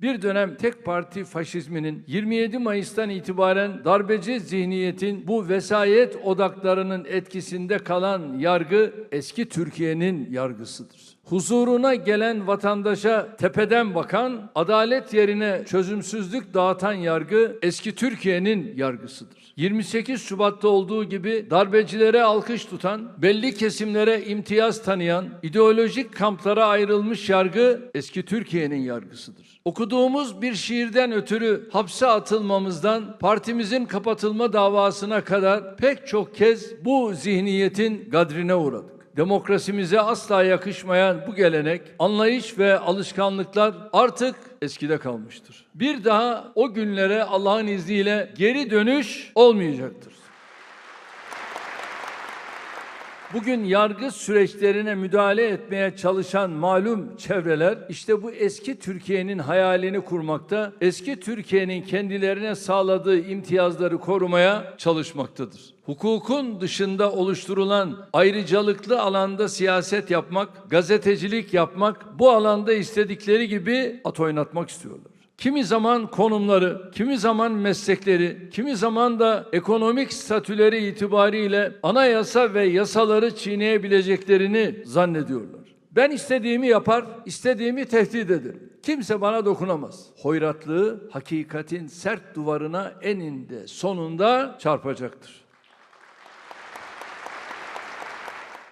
Bir dönem tek parti faşizminin 27 Mayıs'tan itibaren darbeci zihniyetin bu vesayet odaklarının etkisinde kalan yargı eski Türkiye'nin yargısıdır. Huzuruna gelen vatandaşa tepeden bakan, adalet yerine çözümsüzlük dağıtan yargı eski Türkiye'nin yargısıdır. 28 Şubat'ta olduğu gibi darbecilere alkış tutan, belli kesimlere imtiyaz tanıyan, ideolojik kamplara ayrılmış yargı eski Türkiye'nin yargısıdır. Okuduğumuz bir şiirden ötürü hapse atılmamızdan partimizin kapatılma davasına kadar pek çok kez bu zihniyetin gadrine uğradık. Demokrasimize asla yakışmayan bu gelenek, anlayış ve alışkanlıklar artık eskide kalmıştır. Bir daha o günlere Allah'ın izniyle geri dönüş olmayacaktır. Bugün yargı süreçlerine müdahale etmeye çalışan malum çevreler işte bu eski Türkiye'nin hayalini kurmakta, eski Türkiye'nin kendilerine sağladığı imtiyazları korumaya çalışmaktadır. Hukukun dışında oluşturulan ayrıcalıklı alanda siyaset yapmak, gazetecilik yapmak, bu alanda istedikleri gibi at oynatmak istiyorlar. Kimi zaman konumları, kimi zaman meslekleri, kimi zaman da ekonomik statüleri itibariyle anayasa ve yasaları çiğneyebileceklerini zannediyorlar. Ben istediğimi yapar, istediğimi tehdit ederim. Kimse bana dokunamaz. Hoyratlığı hakikatin sert duvarına eninde sonunda çarpacaktır.